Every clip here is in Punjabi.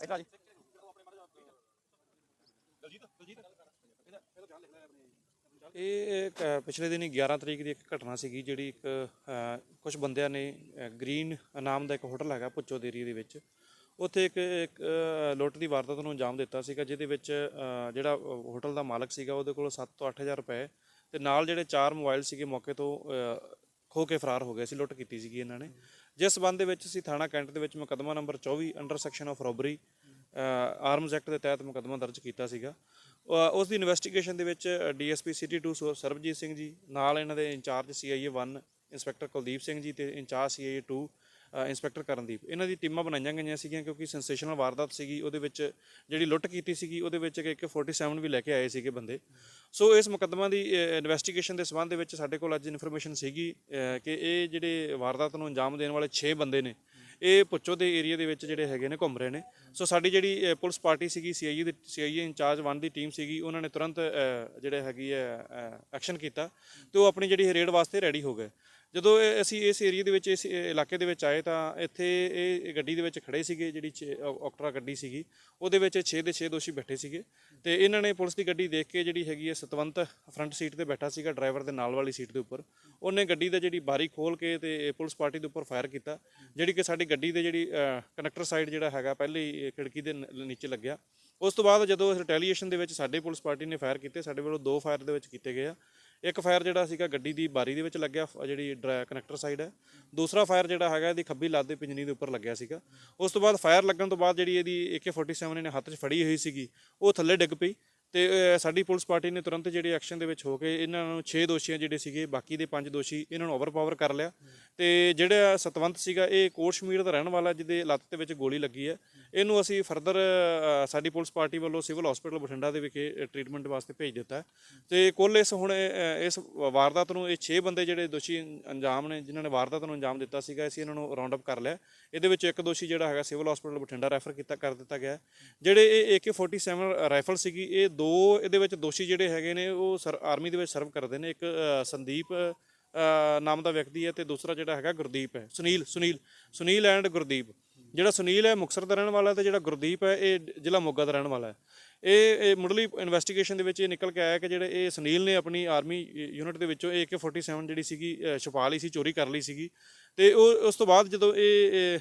ਇੱਧਰ ਆ ਜੀ ਇਹ ਇੱਕ, ਅ, ਪਿਛਲੇ ਦਿਨੀ 11 ਤਰੀਕ ਦੀ ਇੱਕ ਘਟਨਾ ਸੀਗੀ ਜਿਹੜੀ ਇੱਕ ਕੁਝ ਬੰਦਿਆਂ ਨੇ ਅ, ਗ੍ਰੀਨ ਨਾਮ ਦਾ ਇੱਕ ਹੋਟਲ ਹੈਗਾ ਪੁੱਚੋ ਦੇਰੀ ਦੇ ਵਿੱਚ। ਉੱਥੇ ਇੱਕ ਇੱਕ ਅ, ਲੁੱਟ ਦੀ ਵਾਰਦਾਤ ਨੂੰ ਅੰਜਾਮ ਦਿੱਤਾ ਸੀਗਾ ਜਿਹਦੇ ਵਿੱਚ ਅ, ਜਿਹੜਾ ਹੋਟਲ ਦਾ ਮਾਲਕ ਸੀਗਾ ਉਹਦੇ ਕੋਲ 7 ਤੋਂ 8000 ਰੁਪਏ ਤੇ ਨਾਲ ਜਿਹੜੇ ਚਾਰ ਮੋਬਾਈਲ ਸੀਗੇ ਮੌਕੇ ਤੋਂ ਅ, ਖੋ ਕੇ ਫਰਾਰ ਹੋ ਗਏ ਸੀ ਲੁੱਟ ਕੀਤੀ ਸੀਗੀ ਇਹਨਾਂ ਨੇ। ਜਿਸ ਸਬੰਧ ਦੇ ਵਿੱਚ ਅਸੀਂ ਥਾਣਾ ਕੈਂਟ ਦੇ ਵਿੱਚ ਮੁਕੱਦਮਾ number 24 under section of robbery arms act ਦੇ ਤਹਿਤ ਮੁਕੱਦਮਾ ਦਰਜ ਕੀਤਾ ਸੀਗਾ। ਉਸ ਦੀ ਇਨਵੈਸਟੀਗੇਸ਼ਨ ਦੇ ਵਿੱਚ ਡੀਐਸਪੀ ਸਿਟੀ 2 ਸਰ- ਸਰਬਜੀਤ ਸਿੰਘ ਜੀ ਨਾਲ ਇਹਨਾਂ ਦੇ in charge CIA 1 inspector Kuldeep Singh ji ਤੇ ਇੰਚਾਰਜ ਸੀਆਈਏ 2 ਅ, ਇੰਸਪੈਕਟਰ ਕਰਨਦੀਪ। ਇਹਨਾਂ ਦੀ ਟੀਮਾਂ ਬਣਾਈਆਂ ਗਈਆਂ ਸੀਗੀਆਂ ਕਿਉਂਕਿ ਸੈਂਸੇਸ਼ਨਲ ਵਾਰਦਾਤ ਸੀਗੀ, ਉਹਦੇ ਵਿੱਚ ਜਿਹੜੀ ਲੁੱਟ ਕੀਤੀ ਸੀਗੀ, ਉਹਦੇ ਵਿੱਚ ਇੱਕ 47 ਵੀ ਲੈ ਕੇ ਆਏ ਸੀਗੇ ਬੰਦੇ। ਸੋ ਇਸ ਮੁਕੱਦਮਾ ਦੀ ਇਨਵੈਸਟੀਗੇਸ਼ਨ ਦੇ ਸਬੰਧ ਦੇ ਵਿੱਚ ਸਾਡੇ ਕੋਲ ਅੱਜ ਇਨਫੋਰਮੇਸ਼ਨ ਸੀਗੀ ਕਿ ਇਹ ਜਿਹੜੇ ਵਾਰਦਾਤ ਨੂੰ ਅੰਜਾਮ ਦੇਣ ਵਾਲੇ 6 ਬੰਦੇ ਨੇ, ਇਹ ਪੁੱਛੋ ਦੇ ਏਰੀਆ ਦੇ ਵਿੱਚ ਜਿਹੜੇ ਹੈਗੇ ਨੇ, ਘੁੰਮ ਰਹੇ ਨੇ। ਸੋ ਸਾਡੀ ਜਿਹੜੀ ਪੁਲਿਸ ਪਾਰਟੀ ਸੀਗੀ ਸੀਆਈਏ ਦੀ ਸੀਆਈਏ ਇੰਚਾਰਜ 1 ਦੀ ਟੀਮ ਸੀਗੀ, ਉਹਨਾਂ ਨੇ ਤੁਰੰਤ ਜਿਹੜੇ ਹੈਗੀ ਹੈ ਐਕਸ਼ਨ ਕੀਤਾ ਤੇ ਉਹ ਆਪਣੀ ਜਿਹੜੀ ਰੇਡ ਵਾਸਤੇ ਰੈਡੀ ਹੋ ਗਏ। ਜਦੋਂ ਇਹ- ਅਸੀਂ ਇਸ ਏਰੀਆ ਦੇ ਵਿੱਚ, ਇਸ ਇਲਾਕੇ ਦੇ ਵਿੱਚ ਆਏ ਤਾਂ ਇੱਥੇ ਇਹ ਗੱਡੀ ਦੇ ਵਿੱਚ ਖੜੇ ਸੀਗੇ, ਜਿਹੜੀ ਛੇ- ਅ- ਔਕਟਰਾ ਗੱਡੀ ਸੀਗੀ, ਉਹਦੇ ਵਿੱਚ 6 ਦੇ 6 ਦੋਸ਼ੀ ਬੈਠੇ ਸੀਗੇ ਤੇ ਇਹਨਾਂ ਨੇ ਪੁਲਿਸ ਦੀ ਗੱਡੀ ਦੇਖ ਕੇ ਜਿਹੜੀ ਹੈਗੀ ਹੈ ਸਤਵੰਤ ਫਰੰਟ ਸੀਟ ਤੇ ਬੈਠਾ ਸੀਗਾ ਡਰਾਈਵਰ ਦੇ ਨਾਲ ਵਾਲੀ ਸੀਟ ਦੇ ਉੱਪਰ, ਉਹਨੇ ਗੱਡੀ ਦਾ ਜਿਹੜੀ ਬਾਰੀ ਖੋਲ ਕੇ ਤੇ ਇਹ ਪੁਲਿਸ ਪਾਰਟੀ ਦੇ ਉੱਪਰ ਫਾਇਰ ਕੀਤਾ, ਜਿਹੜੀ ਕਿ ਸਾਡੀ ਗੱਡੀ ਦੇ ਜਿਹੜੀ ਕਨੈਕਟਰ ਸਾਈਡ ਜਿਹੜਾ ਹੈਗਾ ਪਹਿਲੇ ਹੀ ਇਹ ਖਿੜਕੀ ਦੇ ਨ- ਨੀਚੇ ਲੱਗਿਆ। ਉਸ ਤੋਂ ਬਾਅਦ ਜਦੋਂ ਰਿਟੈਲੀਏਸ਼ਨ ਦੇ ਵਿੱਚ ਸਾਡੇ ਪੁਲਿਸ ਪਾਰਟੀ ਨੇ ਫਾਇਰ ਕੀਤੇ, ਸਾਡੇ ਵੱਲੋਂ ਦੋ ਫਾਇਰ ਦੇ ਵਿੱਚ ਕੀਤੇ ਗਏ ਆ। ਇੱਕ ਫਾਇਰ ਜਿਹੜਾ ਸੀਗਾ ਗੱਡੀ ਦੀ ਬਾਰੀ ਦੇ ਵਿੱਚ ਲੱਗਿਆ ਫ- ਜਿਹੜੀ ਕਨੈਕਟਰ ਸਾਈਡ ਹੈ। ਦੂਸਰਾ ਫਾਇਰ ਜਿਹੜਾ ਹੈਗਾ, ਇਹਦੀ ਖੱਬੀ ਲੱਤ ਦੇ ਪਿੰਜਣੀ ਦੇ ਉੱਪਰ ਲੱਗਿਆ ਸੀਗਾ। ਉਸ ਤੋਂ ਬਾਅਦ ਫਾਇਰ ਲੱਗਣ ਤੋਂ ਬਾਅਦ ਜਿਹੜੀ ਇਹਦੀ AK47 ਇਹਨੇ ਹੱਥ 'ਚ ਫੜੀ ਹੋਈ ਸੀਗੀ, ਉਹ ਥੱਲੇ ਡਿੱਗ ਪਈ। ਤੇ ਸਾਡੀ ਪੁਲਿਸ ਪਾਰਟੀ ਨੇ ਤੁਰੰਤ ਜਿਹੜੇ ਐਕਸ਼ਨ ਦੇ ਵਿੱਚ ਹੋ ਕੇ ਇਹਨਾਂ ਨੂੰ 6 ਦੋਸ਼ੀਆਂ ਜਿਹੜੇ ਸੀਗੇ, ਬਾਕੀ ਦੇ 5 ਦੋਸ਼ੀ ਇਹਨਾਂ ਨੂੰ ਓਵਰਪਾਵਰ ਕਰ ਲਿਆ। ਤੇ ਜਿਹੜਾ ਸਤਵੰਤ ਸੀਗਾ, ਇਹ ਕੋਸ਼ਮੀਰ ਦਾ ਰਹਿਣ ਵਾਲਾ, ਜਿਹਦੇ ਲੱਤ ਦੇ ਵਿੱਚ ਗੋਲੀ ਲੱਗੀ ਹੈ। ਇਹਨੂੰ ਅਸੀਂ ਫਰਦਰ ਸਾਡੀ ਪੁਲਿਸ ਪਾਰਟੀ ਵੱਲੋਂ ਸਿਵਲ ਹਸਪੀਟਲ ਬਠਿੰਡਾ ਦੇ ਵਿਖੇ ਟ੍ਰੀਟਮੈਂਟ ਵਾਸਤੇ ਭੇਜ ਦਿੱਤਾ ਹੈ। ਤੇ ਕੁੱਲ ਇਸ ਹੁਣ ਇਸ ਵਾਰਦਾਤ ਨੂੰ ਇਹ 6 ਬੰਦੇ ਜਿਹੜੇ ਦੋਸ਼ੀ ਅੰਜਾਮ ਨੇ, ਜਿਨ੍ਹਾਂ ਨੇ ਵਾਰਦਾਤ ਨੂੰ ਅੰਜਾਮ ਦਿੱਤਾ ਸੀਗਾ, ਅਸੀਂ ਇਹਨਾਂ ਨੂੰ ਰਾਉਂਡ ਅਪ ਕਰ ਲਿਆ ਇਹਦੇ ਵਿੱਚ ਇੱਕ ਦੋਸ਼ੀ ਜਿਹੜਾ ਹੈਗਾ ਸਿਵਲ ਹਸਪੀਟਲ ਬਠਿੰਡਾ ਰੈਫਰ ਕੀਤਾ, ਕਰ ਦਿੱਤਾ ਗਿਆ ਜਿਹੜੇ ਇਹ AK47 ਰਾਈਫਲ ਸੀਗੀ, ਇਹ ਦੋ ਇਹਦੇ ਵਿੱਚ ਦੋਸ਼ੀ ਜਿਹੜੇ ਹੈਗੇ ਨੇ, ਉਹ ਸਰ, ਆਰਮੀ ਦੇ ਵਿੱਚ ਸਰਵ ਕਰਦੇ ਨੇ। ਇੱਕ ਸੰਦੀਪ ਨਾਮ ਦਾ ਵਿਅਕਤੀ ਹੈ ਤੇ ਦੂਸਰਾ ਜਿਹੜਾ ਹੈਗਾ ਗੁਰਦੀਪ ਹੈ। ਸੁਨੀਲ ਸੁਨੀਲ ਸੁਨੀਲ ਐਂਡ ਗੁਰਦੀਪ। ਜਿਹੜਾ ਸੁਨੀਲ ਹੈ, ਮੁਕਤਸਰ ਦਾ ਰਹਿਣ ਵਾਲਾ ਤੇ ਜਿਹੜਾ ਗੁਰਦੀਪ ਹੈ, ਇਹ ਜ਼ਿਲ੍ਹਾ ਮੋਗਾ ਦਾ ਰਹਿਣ ਵਾਲਾ ਹੈ। ਇਹ ਇਹ ਮੁੱਢਲੀ ਇਨਵੈਸਟੀਗੇਸ਼ਨ ਦੇ ਵਿੱਚ ਇਹ ਨਿਕਲ ਕੇ ਆਇਆ ਕਿ ਜਿਹੜੇ ਇਹ ਸੁਨੀਲ ਨੇ ਆਪਣੀ ਆਰਮੀ ਯੂਨਿਟ ਦੇ ਵਿੱਚੋਂ AK47 ਜਿਹੜੀ ਸੀਗੀ ਛੁਪਾ ਲਈ ਸੀ, ਚੋਰੀ ਕਰ ਲਈ ਸੀਗੀ। ਤੇ ਉਹ ਉਸ ਤੋਂ ਬਾਅਦ ਜਦੋਂ ਇਹ ਇਹ,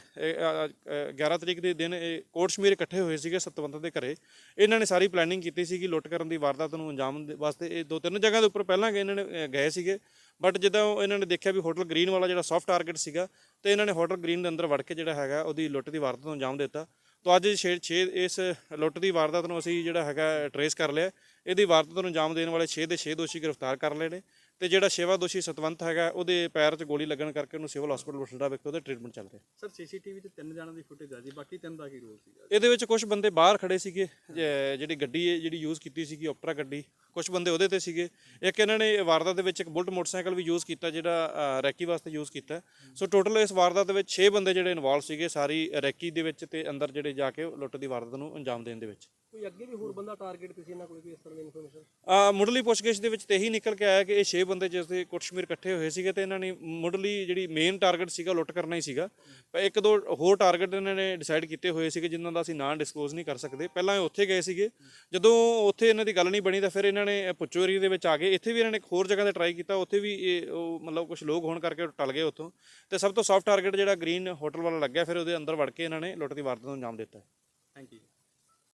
11 ਤਰੀਕ ਦੇ ਦਿਨ ਇਹ ਕੋਟ ਸ਼ਮੀਰ ਇਕੱਠੇ ਹੋਏ ਸੀਗੇ ਸਤਵੰਤ ਦੇ ਘਰੇ ਇਹਨਾਂ ਨੇ ਸਾਰੀ ਪਲੈਨਿੰਗ ਕੀਤੀ ਸੀਗੀ ਲੁੱਟ ਕਰਨ ਦੀ ਵਾਰਦਾਤ ਨੂੰ ਅੰਜਾਮ ਦੇ ਵਾਸਤੇ ਇਹ ਦੋ ਤਿੰਨ ਜਗ੍ਹਾ ਦੇ ਉੱਪਰ ਪਹਿਲਾਂ ਗਏ ਇਹਨਾਂ ਨੇ ਗਏ ਸੀਗੇ ਬਟ ਜਦੋਂ ਇਹਨਾਂ ਨੇ ਦੇਖਿਆ ਵੀ ਹੋਟਲ ਗ੍ਰੀਨ ਵਾਲਾ ਜਿਹੜਾ ਸੌਫਟ ਟਾਰਗੇਟ ਸੀਗਾ ਤੇ ਇਹਨਾਂ ਨੇ ਹੋਟਲ ਗ੍ਰੀਨ ਦੇ ਅੰਦਰ ਵੜ ਕੇ ਜਿਹੜਾ ਹੈਗਾ ਉਹਦੀ ਲੁੱਟ ਦੀ ਵਾਰਦਾਤ ਨੂੰ ਅੰਜਾਮ ਦਿੱਤਾ। ਤੋਂ ਅੱਜ 6 6 ਇਸ ਲੁੱਟ ਦੀ ਵਾਰਦਾਤ ਨੂੰ ਅਸੀਂ ਜਿਹੜਾ ਹੈਗਾ ਟਰੇਸ ਕਰ ਲਿਆ। ਇਹਦੀ ਵਾਰਦਾਤ ਨੂੰ ਅੰਜਾਮ ਦੇਣ ਵਾਲੇ 6 ਦੇ 6 ਦੋਸ਼ੀ ਗ੍ਰਿਫਤਾਰ ਕਰ ਲਏ ਨੇ। ਤੇ ਜਿਹੜਾ ਛੇਵਾਂ ਦੋਸ਼ੀ ਸਤਵੰਤ ਹੈਗਾ ਉਹਦੇ ਪੈਰ 'ਚ ਗੋਲੀ ਲੱਗਣ ਕਰਕੇ ਉਹਨੂੰ ਸਿਵਲ ਹਸਪੀਟਲ ਬਠਿੰਡਾ ਵਿਖੇ ਉਹਦਾ ਟ੍ਰੀਟਮੈਂਟ ਚੱਲ ਰਿਹਾ। ਸਰ ਸੀਸੀਟੀਵੀ 'ਚ ਤਿੰਨ ਜਣਾਂ ਦੀ ਫੁਟੇਜ ਆ ਜੀ ਬਾਕੀ ਤਿੰਨ ਦਾ ਕੀ ਰੋਲ ਸੀਗਾ? ਇਹਦੇ ਵਿੱਚ ਕੁਝ ਬੰਦੇ ਬਾਹਰ ਖੜੇ ਸੀਗੇ ਜਿਹੜੀ ਗੱਡੀ ਜਿਹੜੀ ਯੂਜ਼ ਕੀਤੀ ਸੀਗੀ ਆਪਟਰਾ ਗੱਡੀ ਕੁਝ ਬੰਦੇ ਉਹਦੇ ਤੇ ਸੀਗੇ। ਇੱਕ ਇਹਨਾਂ ਨੇ ਵਾਰਦਾਤ ਦੇ ਵਿੱਚ ਇੱਕ ਬੁਲਟ ਮੋਟਰਸਾਈਕਲ ਵੀ ਯੂਜ਼ ਕੀਤਾ ਜਿਹੜਾ ਰੈਕੀ ਵਾਸਤੇ ਯੂਜ਼ ਕੀਤਾ। ਸੋ ਟੋਟਲ ਇਸ ਵਾਰਦਾਤ ਦੇ ਵਿੱਚ 6 ਬੰਦੇ ਜਿਹੜੇ ਇਨਵੋਲਵ ਸੀਗੇ ਸਾਰੀ ਰੈਕੀ ਦੇ ਵਿੱਚ ਤੇ ਅੰਦਰ ਜਿਹੜੇ ਜਾ ਕੇ ਲੁੱਟ ਦੀ ਵਾਰਦਾਤ ਨੂੰ ਅੰਜਾਮ ਦੇਣ ਦੇ ਵਿੱਚ। ਕੋਈ ਅੱਗੇ ਵੀ ਹੋਰ ਬੰਦਾ ਟਾਰਗੇਟ ਕਿਸੇ ਇਹਨਾਂ ਕੋਲ ਕੋਈ ਇਸ ਤਰ੍ਹਾਂ ਦੀ ਇਨਫੋਰਮੇਸ਼ਨ ਆ ਮੁੱਢਲੀ ਪੁੱਛਗਿੱਛ ਦੇ ਵਿੱਚ ਤੇ ਇਹੀ ਨਿਕਲ ਕੇ ਆਇਆ ਕਿ ਇਹ 6 ਬੰਦੇ ਜਿਸ ਦੇ ਕੁਟਸ਼ਮੀਰ ਇਕੱਠੇ ਹੋਏ ਸੀਗੇ ਤੇ ਇਹਨਾਂ ਨੇ ਮੁੱਢਲੀ ਜਿਹੜੀ ਮੇਨ ਟਾਰਗੇਟ ਸੀਗਾ ਲੁੱਟ ਕਰਨਾ ਹੀ ਸੀਗਾ। ਪਰ ਇੱਕ ਦੋ ਹੋਰ ਟਾਰਗੇਟ ਇਹਨਾਂ ਨੇ ਡਿਸਾਈਡ ਕੀਤੇ ਹੋਏ ਸੀਗੇ ਜਿਨ੍ਹਾਂ ਦਾ ਅਸੀਂ ਨਾਂ ਡਿਸਕਲੋਜ਼ ਨਹੀਂ ਕਰ ਸਕਦੇ। ਪਹਿਲਾਂ ਇਹ ਉੱਥੇ ਗਏ ਸੀਗੇ। ਜਦੋਂ ਉੱਥੇ ਇਹਨਾਂ ਦੀ ਗੱਲ ਨਹੀਂ ਬਣੀ ਤਾਂ ਫਿਰ ਇਹਨਾਂ ਨੇ ਪੁੱਚੋ ਏਰੀਆ ਦੇ ਵਿੱਚ ਆ ਗਏ ਇੱਥੇ ਵੀ ਇਹਨਾਂ ਨੇ ਇੱਕ ਹੋਰ ਜਗ੍ਹਾ ਤੇ ਟਰਾਈ ਕੀਤਾ ਉੱਥੇ ਵੀ ਇਹ ਉਹ ਮਤਲਬ ਕੁਝ ਲੋਕ ਹੋਣ ਕਰਕੇ ਟਲ ਗਏ ਉੱਥੋਂ। ਤੇ ਸਭ ਤੋਂ ਸੌਫਟ ਟਾਰਗੇਟ ਜਿਹੜਾ ਗ੍ਰੀਨ ਹੋਟਲ ਵਾਲਾ ਲੱਗਿਆ ਫਿਰ ਉਹਦੇ ਅੰਦਰ ਵੜ ਕੇ ਇਹਨਾਂ ਨੇ ਲੁੱਟ ਦੀ ਵਾਰਦਾਤ ਨੂੰ ਅੰਜਾਮ ਦਿੱਤਾ। Thank you